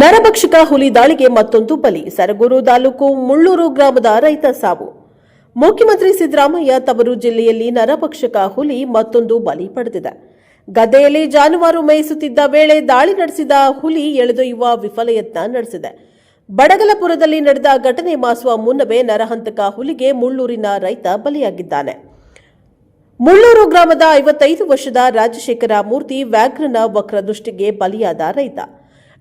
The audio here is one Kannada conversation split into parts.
ನರಭಕ್ಷಕ ಹುಲಿ ದಾಳಿಗೆ ಮತ್ತೊಂದು ಬಲಿ. ಸರಗೂರು ತಾಲೂಕು ಮುಳ್ಳೂರು ಗ್ರಾಮದ ರೈತ ಸಾವು. ಮುಖ್ಯಮಂತ್ರಿ ಸಿದ್ದರಾಮಯ್ಯ ತವರು ಜಿಲ್ಲೆಯಲ್ಲಿ ನರಭಕ್ಷಕ ಹುಲಿ ಮತ್ತೊಂದು ಬಲಿ ಪಡೆದಿದೆ. ಗದ್ದೆಯಲ್ಲಿ ಜಾನುವಾರು ಮೇಯಿಸುತ್ತಿದ್ದ ವೇಳೆ ದಾಳಿ ನಡೆಸಿದ ಹುಲಿ ಎಳೆದೊಯ್ಯುವ ವಿಫಲ ಯತ್ನ ನಡೆಸಿದೆ. ಬಡಗಲಪುರದಲ್ಲಿ ನಡೆದ ಘಟನೆ ಮಾಸುವ ಮುನ್ನವೇ ನರಹಂತಕ ಹುಲಿಗೆ ಮುಳ್ಳೂರಿನ ರೈತ ಬಲಿಯಾಗಿದ್ದಾನೆ. ಮುಳ್ಳೂರು ಗ್ರಾಮದ ಐವತ್ತೈದು ವರ್ಷದ ರಾಜಶೇಖರ ಮೂರ್ತಿ ವ್ಯಾಘ್ರನ ವಕ್ರದೃಷ್ಟಿಗೆ ಬಲಿಯಾದ ರೈತ.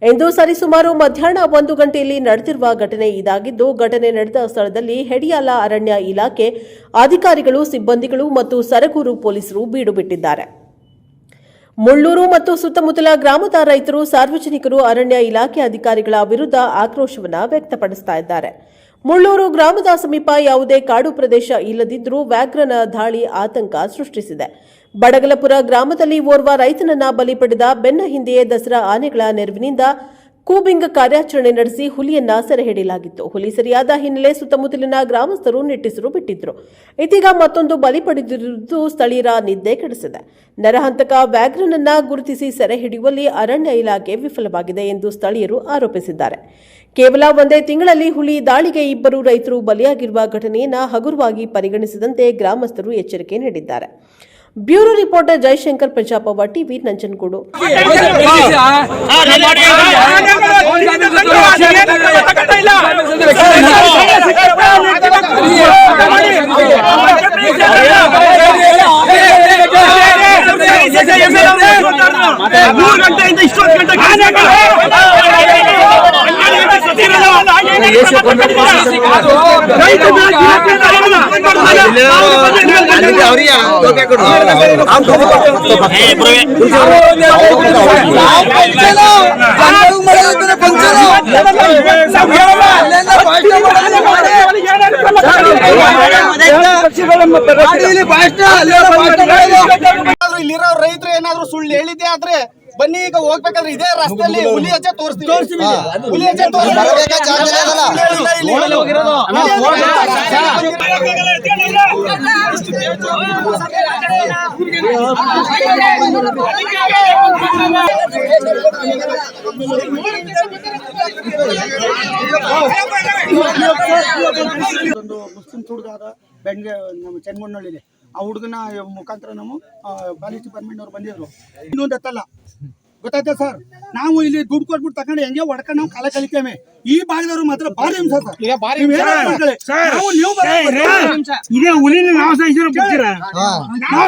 ಇಂದು ಸರಿಸುಮಾರು ಮಧ್ಯಾಹ್ನ ಒಂದು ಗಂಟೆಯಲ್ಲಿ ನಡೆದಿರುವ ಘಟನೆ ಇದಾಗಿದ್ದು, ಘಟನೆ ನಡೆದ ಸ್ಥಳದಲ್ಲಿ ಹೆಡಿಯಾಲ ಅರಣ್ಯ ಇಲಾಖೆ ಅಧಿಕಾರಿಗಳು, ಸಿಬ್ಬಂದಿಗಳು ಮತ್ತು ಸರಗೂರು ಪೊಲೀಸರು ಬೀಡು ಬಿಟ್ಟಿದ್ದಾರೆ ಮುಳ್ಳೂರು ಮತ್ತು ಸುತ್ತಮುತ್ತಲ ಗ್ರಾಮದ ರೈತರು, ಸಾರ್ವಜನಿಕರು, ಅರಣ್ಯ ಇಲಾಖೆ ಅಧಿಕಾರಿಗಳ ವಿರುದ್ಧ ಆಕ್ರೋಶವನ್ನು ವ್ಯಕ್ತಪಡಿಸ್ತಾ ಇದ್ದಾರೆ. ಮುಳ್ಳೂರು ಗ್ರಾಮದ ಸಮೀಪ ಯಾವುದೇ ಕಾಡು ಪ್ರದೇಶ ಇಲ್ಲದಿದ್ದರೂ ವ್ಯಾಘ್ರನ ದಾಳಿ ಆತಂಕ ಸೃಷ್ಟಿಸಿದೆ. ಬಡಗಲಪುರ ಗ್ರಾಮದಲ್ಲಿ ಓರ್ವ ರೈತನನ್ನ ಬಲಿ ಪಡೆದ ಬೆನ್ನ ಹಿಂದೆಯೇ ದಸರಾ ಆನೆಗಳ ನೆರವಿನಿಂದ ಕೂಬಿಂಗ್ ಕಾರ್ಯಾಚರಣೆ ನಡೆಸಿ ಹುಲಿಯನ್ನ ಸೆರೆ ಹಿಡಿಯಲಾಗಿತ್ತು ಹುಲಿ ಸರಿಯಾದ ಹಿನ್ನೆಲೆ ಸುತ್ತಮುತ್ತಲಿನ ಗ್ರಾಮಸ್ಥರು ನಿಟ್ಟಿಸರು ಬಿಟ್ಟಿದ್ರು. ಇದೀಗ ಮತ್ತೊಂದು ಬಲಿ ಪಡೆದಿರುವುದು ಸ್ಥಳೀಯರ ನಿದ್ದೆ ಕೆಡಿಸಿದೆ. ನರಹಂತಕ ವ್ಯಾಘ್ರನನ್ನ ಗುರುತಿಸಿ ಸೆರೆ ಹಿಡಿಯುವಲ್ಲಿ ಅರಣ್ಯ ಇಲಾಖೆ ವಿಫಲವಾಗಿದೆ ಎಂದು ಸ್ಥಳೀಯರು ಆರೋಪಿಸಿದ್ದಾರೆ. ಕೇವಲ ಒಂದೇ ತಿಂಗಳಲ್ಲಿ ಹುಲಿ ದಾಳಿಗೆ ಇಬ್ಬರು ರೈತರು ಬಲಿಯಾಗಿರುವ ಘಟನೆಯನ್ನ ಹಗುರವಾಗಿ ಪರಿಗಣಿಸದಂತೆ ಗ್ರಾಮಸ್ಥರು ಎಚ್ಚರಿಕೆ ನೀಡಿದ್ದಾರೆ. Bureau reporter Jaishankar ಪ್ರಜಾಪವ TV Nanjangud ಮೂರು ಗಂಟೆಯಿಂದ ಇಷ್ಟೊತ್ತು ಗಂಟೆ ಏನಾದ್ರು ಇಲ್ಲಿರೋ ರೈತರು ಏನಾದ್ರು ಸುಳ್ಳು ಹೇಳಿದ್ದೆ ಆದ್ರೆ ಬನ್ನಿ ಈಗ ಹೋಗ್ಬೇಕಾದ್ರೆ ಇದೇ ರಸ್ತೆಯಲ್ಲಿ ಹುಲಿ ಹೆಜ್ಜೆ ತೋರಿಸ್ತೀವಿ. ಹುಲಿ ಮುಸ್ಲಿಂ ಹುಡುಗ ಬೆಂಗ ನಮ್ಮ ಚೆನ್ಮಣ್ಣಳ್ಳಿಲಿ ಆ ಹುಡುಗನ ಮುಖಾಂತರ ನಾವು ಪಾಲಿಸ್ ಡಿಪಾರ್ಟ್ಮೆಂಟ್ ಅವ್ರು ಬಂದಿದ್ರು. ಇನ್ನೊಂದು ಎತ್ತಲ್ಲ. ಗೊತ್ತಾಯ್ತಾ ಸರ್? ನಾವು ಇಲ್ಲಿ ದುಡ್ಡು ಕೊಟ್ಬಿಟ್ಟು ತಗೊಂಡು ಹೆಂಗೆ ಹೊಡ್ಕೊಂಡು ನಾವು ಕಾಲ ಕಲಿತೇವೆ ಈ ಭಾಗದವ್ರು ಮಾತ್ರ ಭಾರಿ ಹಿಂಸ ಸರ್. ನಾವು. ನಾವು